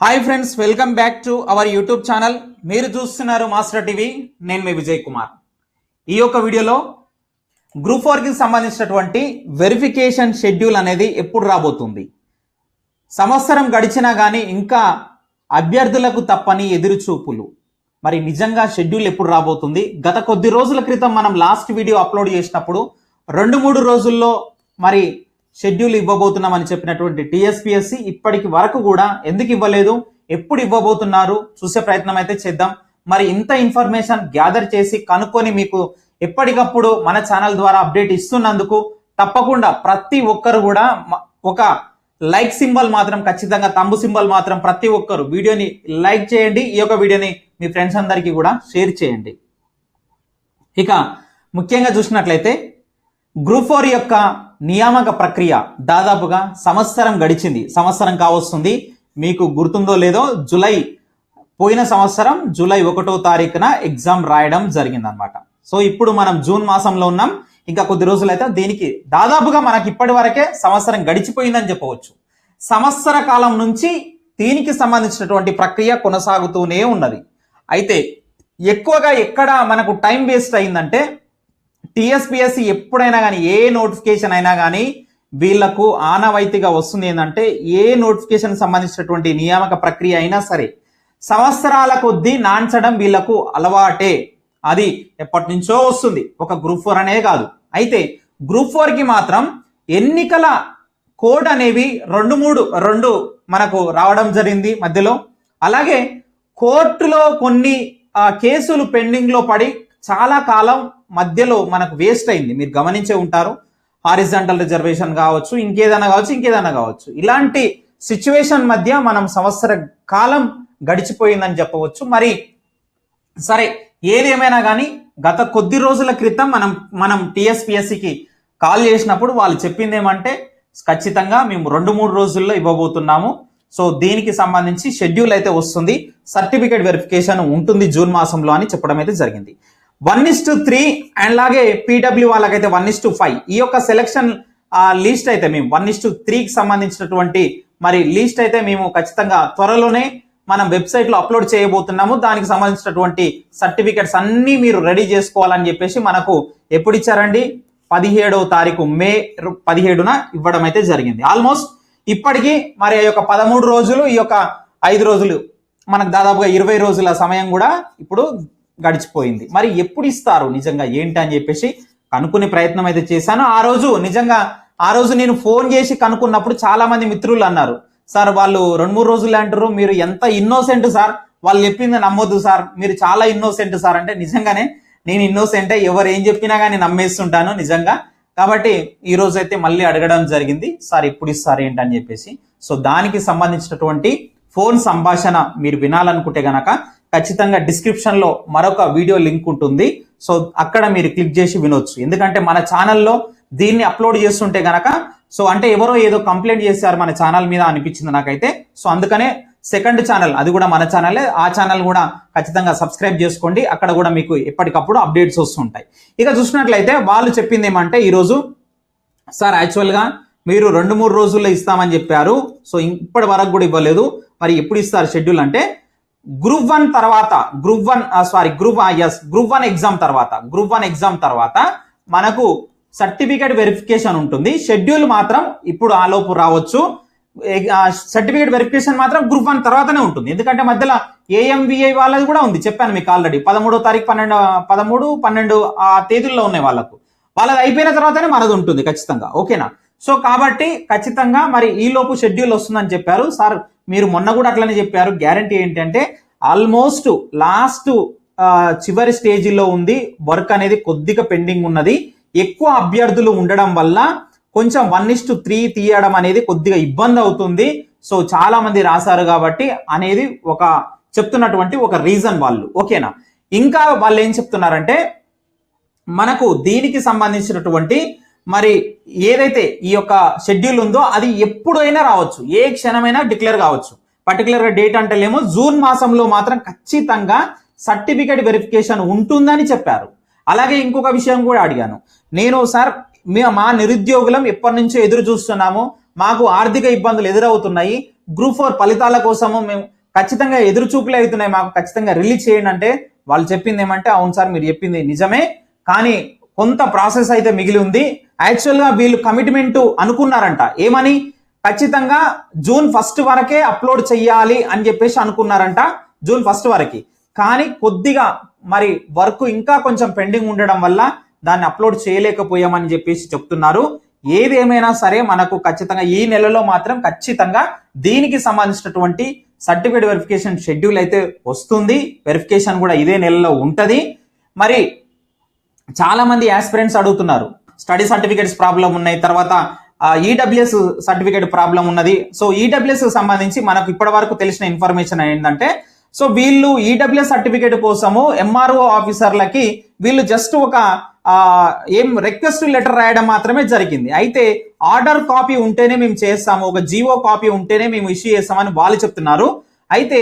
Hi friends welcome back to our YouTube channel మీరు చూస్తున్నారు master TV నేను మీ విజయ్ కుమార్. ఈ యొక్క వీడియోలో గ్రూప్ ఫోర్కి సంబంధించినటువంటి వెరిఫికేషన్ షెడ్యూల్ అనేది ఎప్పుడు రాబోతుంది? సంవత్సరం గడిచినా కానీ ఇంకా అభ్యర్థులకు తప్పని ఎదురుచూపులు. మరి నిజంగా షెడ్యూల్ ఎప్పుడు రాబోతుంది? గత కొద్ది రోజుల క్రితం మనం లాస్ట్ వీడియో అప్లోడ్ చేసినప్పుడు రెండు మూడు రోజుల్లో మరి షెడ్యూల్ ఇవ్వబోతున్నామని చెప్పినటువంటి టీఎస్పీఎస్సి ఇప్పటికి వరకు కూడా ఎందుకు ఇవ్వలేదు? ఎప్పుడు ఇవ్వబోతున్నారు? చూసే ప్రయత్నం అయితే చేద్దాం. మరి ఇంత ఇన్ఫర్మేషన్ గ్యాదర్ చేసి కనుక్కొని మీకు ఎప్పటికప్పుడు మన ఛానల్ ద్వారా అప్డేట్ ఇస్తున్నందుకు తప్పకుండా ప్రతి ఒక్కరు కూడా ఒక లైక్ సింబల్ మాత్రం ఖచ్చితంగా తంబు సింబల్ మాత్రం ప్రతి ఒక్కరు వీడియోని లైక్ చేయండి. ఈ యొక్క వీడియోని మీ ఫ్రెండ్స్ అందరికీ కూడా షేర్ చేయండి. ఇక ముఖ్యంగా చూసినట్లయితే గ్రూప్ ఫోర్ యొక్క నియామక ప్రక్రియ దాదాపుగా సంవత్సరం గడిచింది. సంవత్సరం కావస్తుంది. మీకు గుర్తుందో లేదో జులై పోయిన సంవత్సరం జూలై ఒకటో తారీఖున ఎగ్జామ్ రాయడం జరిగిందనమాట సో ఇప్పుడు మనం జూన్ మాసంలో ఉన్నాం. ఇంకా కొద్ది రోజులైతే దీనికి దాదాపుగా మనకి ఇప్పటి వరకే సంవత్సరం గడిచిపోయిందని చెప్పవచ్చు. సంవత్సర కాలం నుంచి దీనికి సంబంధించినటువంటి ప్రక్రియ కొనసాగుతూనే ఉన్నది. అయితే ఎక్కువగా ఎక్కడ మనకు టైం వేస్ట్ అయిందంటే టిఎస్పిఎస్సి ఎప్పుడైనా కానీ ఏ నోటిఫికేషన్ అయినా కానీ వీళ్ళకు ఆనవాయితీగా వస్తుంది ఏంటంటే ఏ నోటిఫికేషన్ సంబంధించినటువంటి నియామక ప్రక్రియ అయినా సరే సంవత్సరాల కొద్దీ నాంచడం వీళ్ళకు అలవాటే. అది ఎప్పటి నుంచో వస్తుంది. ఒక గ్రూప్ ఫోర్ అనే కాదు. అయితే గ్రూప్ ఫోర్కి మాత్రం ఎన్నికల కోడ్ అనేవి రెండు మూడు రెండు మనకు రావడం జరిగింది మధ్యలో. అలాగే కోర్టులో కొన్ని ఆ, కేసులు పెండింగ్లో పడి చాలా కాలం మధ్యలో మనకు వేస్ట్ అయింది. మీరు గమనించే ఉంటారు. హారిజంటల్ రిజర్వేషన్ కావచ్చు ఇంకేదైనా కావచ్చు ఇంకేదైనా కావచ్చు. ఇలాంటి సిచ్యువేషన్ మధ్య మనం సంవత్సర కాలం గడిచిపోయిందని చెప్పవచ్చు. మరి సరే ఏదేమైనా కానీ గత కొద్ది రోజుల క్రితం మనం మనం టీఎస్పిఎస్సికి కాల్ చేసినప్పుడు వాళ్ళు చెప్పింది ఏమంటే ఖచ్చితంగా మేము రెండు మూడు రోజుల్లో ఇవ్వబోతున్నాము. సో దీనికి సంబంధించి షెడ్యూల్ అయితే వస్తుంది. సర్టిఫికేట్ వెరిఫికేషన్ ఉంటుంది జూన్ మాసంలో అని చెప్పడం అయితే జరిగింది. One is to three and లాగే పీడబ్ల్యూ వాళ్ళకైతే వన్ ఇస్ టు ఫైవ్. ఈ యొక్క సెలక్షన్ లిస్ట్ అయితే మేము వన్ ఇస్ టు త్రీకి సంబంధించినటువంటి మరి లిస్ట్ అయితే మేము ఖచ్చితంగా త్వరలోనే మనం వెబ్సైట్లో అప్లోడ్ చేయబోతున్నాము. దానికి సంబంధించినటువంటి సర్టిఫికెట్స్ అన్నీ మీరు రెడీ చేసుకోవాలని చెప్పేసి మనకు ఎప్పుడు ఇచ్చారండి? పదిహేడవ తారీఖు మే పదిహేడున ఇవ్వడం అయితే జరిగింది. ఆల్మోస్ట్ ఇప్పటికీ మరి ఆ యొక్క పదమూడు రోజులు ఈ యొక్క ఐదు రోజులు మనకు దాదాపుగా ఇరవై రోజుల సమయం కూడా ఇప్పుడు గడిచిపోయింది. మరి ఎప్పుడు ఇస్తారు నిజంగా ఏంటి అని చెప్పేసి కనుక్కునే ప్రయత్నం అయితే చేశాను. ఆ రోజు నిజంగా ఆ రోజు నేను ఫోన్ చేసి కనుక్కున్నప్పుడు చాలా మంది మిత్రులు అన్నారు సార్ వాళ్ళు రెండు మూడు రోజులు అంటారు మీరు ఎంత ఇన్నోసెంట్ సార్? వాళ్ళు చెప్పింది నమ్మొద్దు సార్ మీరు చాలా ఇన్నోసెంట్ సార్. అంటే నిజంగానే నేను ఇన్నోసెంటే ఎవరు ఏం చెప్పినా కానీ నమ్మేస్తుంటాను నిజంగా. కాబట్టి ఈ రోజు అయితే మళ్ళీ అడగడం జరిగింది సార్ ఎప్పుడు ఇస్తారు ఏంటని చెప్పేసి. సో దానికి సంబంధించినటువంటి ఫోన్ సంభాషణ మీరు వినాలనుకుంటే గనక ఖచ్చితంగా డిస్క్రిప్షన్లో మరొక వీడియో లింక్ ఉంటుంది. సో అక్కడ మీరు క్లిక్ చేసి వినొచ్చు. ఎందుకంటే మన ఛానల్లో దీన్ని అప్లోడ్ చేస్తుంటే గనక సో అంటే ఎవరో ఏదో కంప్లైంట్ చేశారు మన ఛానల్ మీద అనిపించింది నాకైతే. సో అందుకనే సెకండ్ ఛానల్ అది కూడా మన ఛానలే ఆ ఛానల్ కూడా ఖచ్చితంగా సబ్స్క్రైబ్ చేసుకోండి. అక్కడ కూడా మీకు ఎప్పటికప్పుడు అప్డేట్స్ వస్తుంటాయి. ఇక చూసినట్లయితే వాళ్ళు చెప్పింది ఏమంటే ఈరోజు సార్ యాక్చువల్గా మీరు రెండు మూడు రోజుల్లో ఇస్తామని చెప్పారు. సో ఇప్పటి వరకు కూడా ఇవ్వలేదు. మరి ఎప్పుడు ఇస్తారు షెడ్యూల్ అంటే గ్రూప్ వన్ తర్వాత group one sorry group yes group one exam తర్వాత గ్రూప్ వన్ ఎగ్జామ్ తర్వాత మనకు సర్టిఫికేట్ వెరిఫికేషన్ ఉంటుంది. షెడ్యూల్ మాత్రం ఇప్పుడు ఆలోపు రావచ్చు. సర్టిఫికేట్ వెరిఫికేషన్ మాత్రం గ్రూప్ వన్ తర్వాతనే ఉంటుంది. ఎందుకంటే మధ్యలో ఏఎంవిఐ వాళ్ళది కూడా ఉంది. చెప్పాను మీకు ఆల్రెడీ పదమూడో తారీఖు పన్నెండు పదమూడు పన్నెండు ఆ తేదీల్లో ఉన్నాయి వాళ్ళకు. వాళ్ళది అయిపోయిన తర్వాతనే మనది ఉంటుంది ఖచ్చితంగా. ఓకేనా సో కాబట్టి ఖచ్చితంగా మరి ఈ లోపు షెడ్యూల్ వస్తుందని చెప్పారు. సార్ మీరు మొన్న కూడా అట్లనే చెప్పారు. గ్యారంటీ ఏంటంటే ఆల్మోస్ట్ లాస్ట్ చివరి స్టేజిలో ఉంది. వర్క్ అనేది కొద్దిగా పెండింగ్ ఉన్నది. ఎక్కువ అభ్యర్థులు ఉండడం వల్ల కొంచెం వన్ ఇస్ టు త్రీ తీయడం అనేది కొద్దిగా ఇబ్బంది అవుతుంది. సో చాలా మంది రాశారు కాబట్టి అనేది ఒక చెప్తున్నటువంటి ఒక రీజన్ వాళ్ళు. ఓకేనా? ఇంకా వాళ్ళు ఏం చెప్తున్నారంటే మనకు దీనికి సంబంధించినటువంటి మరి ఏదైతే ఈ యొక్క షెడ్యూల్ ఉందో అది ఎప్పుడైనా రావచ్చు. ఏ క్షణమైనా డిక్లేర్ కావచ్చు. పర్టికులర్గా డేట్ అంటేలేమో. జూన్ మాసంలో మాత్రం ఖచ్చితంగా సర్టిఫికేట్ వెరిఫికేషన్ ఉంటుందని చెప్పారు. అలాగే ఇంకొక విషయం కూడా అడిగాను. నేను సార్ మా నిరుద్యోగులం ఎప్పటి నుంచో ఎదురు చూస్తున్నాము. మాకు ఆర్థిక ఇబ్బందులు ఎదురవుతున్నాయి. గ్రూప్ ఫోర్ ఫలితాల కోసము మేము ఖచ్చితంగా ఎదురుచూపులే అవుతున్నాయి. మాకు ఖచ్చితంగా రిలీజ్ చేయండి అంటే వాళ్ళు చెప్పింది ఏమంటే అవును సార్ మీరు చెప్పింది నిజమే. కానీ కొంత ప్రాసెస్ అయితే మిగిలి ఉంది. యాక్చువల్గా వీళ్ళు కమిట్మెంట్ అనుకున్నారంట. ఏమని? ఖచ్చితంగా జూన్ ఫస్ట్ వరకే అప్లోడ్ చెయ్యాలి అని చెప్పేసి అనుకున్నారంట జూన్ ఫస్ట్ వరకు. కానీ కొద్దిగా మరి వర్క్ ఇంకా కొంచెం పెండింగ్ ఉండడం వల్ల దాన్ని అప్లోడ్ చేయలేకపోయామని చెప్పేసి చెప్తున్నారు. ఏది ఏమైనా సరే మనకు ఖచ్చితంగా ఈ నెలలో మాత్రం ఖచ్చితంగా దీనికి సంబంధించినటువంటి సర్టిఫికేట్ వెరిఫికేషన్ షెడ్యూల్ అయితే వస్తుంది. వెరిఫికేషన్ కూడా ఇదే నెలలో ఉంటుంది. మరి చాలా మంది అడుగుతున్నారు స్టడీ సర్టిఫికేట్స్ ప్రాబ్లం ఉన్నాయి తర్వాత ఈడబ్ల్యూఎస్ సర్టిఫికేట్ ప్రాబ్లం ఉన్నది. సో ఈడబ్ల్యూఎస్ సంబంధించి మనకు ఇప్పటి వరకు తెలిసిన ఇన్ఫర్మేషన్ ఏంటంటే సో వీళ్ళు ఈడబ్ల్యూఎస్ సర్టిఫికేట్ కోసము ఎంఆర్ఓ ఆఫీసర్లకి వీళ్ళు జస్ట్ ఒక ఏం రిక్వెస్ట్ లెటర్ రాయడం మాత్రమే జరిగింది. అయితే ఆర్డర్ కాపీ ఉంటేనే మేము చేస్తాము ఒక జీవో కాపీ ఉంటేనే మేము ఇష్యూ చేస్తామని వాళ్ళు చెప్తున్నారు. అయితే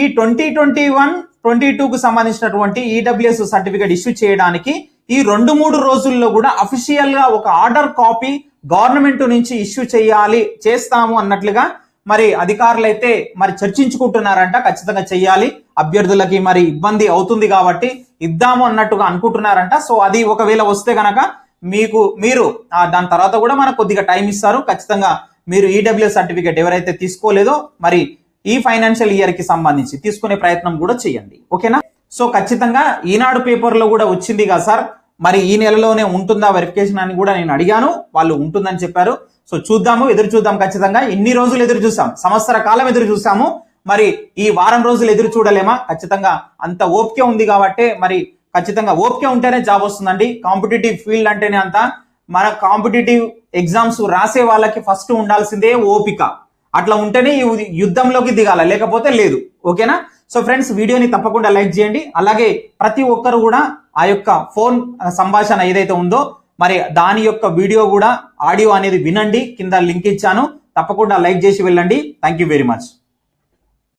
ఈ ట్వంటీ ట్వంటీ వన్ ట్వంటీ టూకు సంబంధించినటువంటి ఈడబ్ల్యూఎస్ సర్టిఫికేట్ ఇష్యూ చేయడానికి ఈ రెండు మూడు రోజుల్లో కూడా అఫీషియల్గా ఒక ఆర్డర్ కాపీ గవర్నమెంట్ నుంచి ఇష్యూ చేయాలి చేస్తాము అన్నట్లుగా మరి అధికారులు అయితే మరి చర్చించుకుంటున్నారంట ఖచ్చితంగా చెయ్యాలి అభ్యర్థులకి మరి ఇబ్బంది అవుతుంది కాబట్టి ఇద్దాము అన్నట్టుగా అనుకుంటున్నారంట. సో అది ఒకవేళ వస్తే గనక మీకు మీరు దాని తర్వాత కూడా మనకు కొద్దిగా టైం ఇస్తారు. ఖచ్చితంగా మీరు ఈడబ్ల్యూ సర్టిఫికేట్ ఎవరైతే తీసుకోలేదో మరి ఈ ఫైనాన్షియల్ ఇయర్కి సంబంధించి తీసుకునే ప్రయత్నం కూడా చేయండి. ఓకేనా? సో ఖచ్చితంగా ఈనాడు పేపర్లో కూడా వచ్చింది కదా సార్ మరి ఈ నెలలోనే ఉంటుందా వెరిఫికేషన్ అని కూడా నేను అడిగాను. వాళ్ళు ఉంటుందని చెప్పారు. సో చూద్దాము ఎదురు చూద్దాం ఖచ్చితంగా. ఎన్ని రోజులు ఎదురు చూస్తాం సంవత్సర కాలం ఎదురు చూసాము. మరి ఈ వారం రోజులు ఎదురు చూడలేమా? ఖచ్చితంగా అంత ఓపిక ఉంది కాబట్టి మరి ఖచ్చితంగా ఓపిక ఉంటేనే జాబ్ వస్తుందండి. కాంపిటేటివ్ ఫీల్డ్ అంటేనే అంత మన కాంపిటేటివ్ ఎగ్జామ్స్ రాసే వాళ్ళకి ఫస్ట్ ఉండాల్సిందే ఓపిక. అట్లా ఉంటేనే ఈ యుద్ధంలోకి దిగాల. లేకపోతే లేదు. ఓకేనా? సో ఫ్రెండ్స్ వీడియోని తప్పకుండా లైక్ చేయండి. అలాగే ప్రతి ఒక్కరు కూడా ఆ యొక్క ఫోన్ సంభాషణ ఏదైతే ఉందో మరి దాని యొక్క వీడియో కూడా ఆడియో అనేది వినండి. కింద లింక్ ఇచ్చాను. తప్పకుండా లైక్ చేసి వెళ్ళండి. Thank you very much.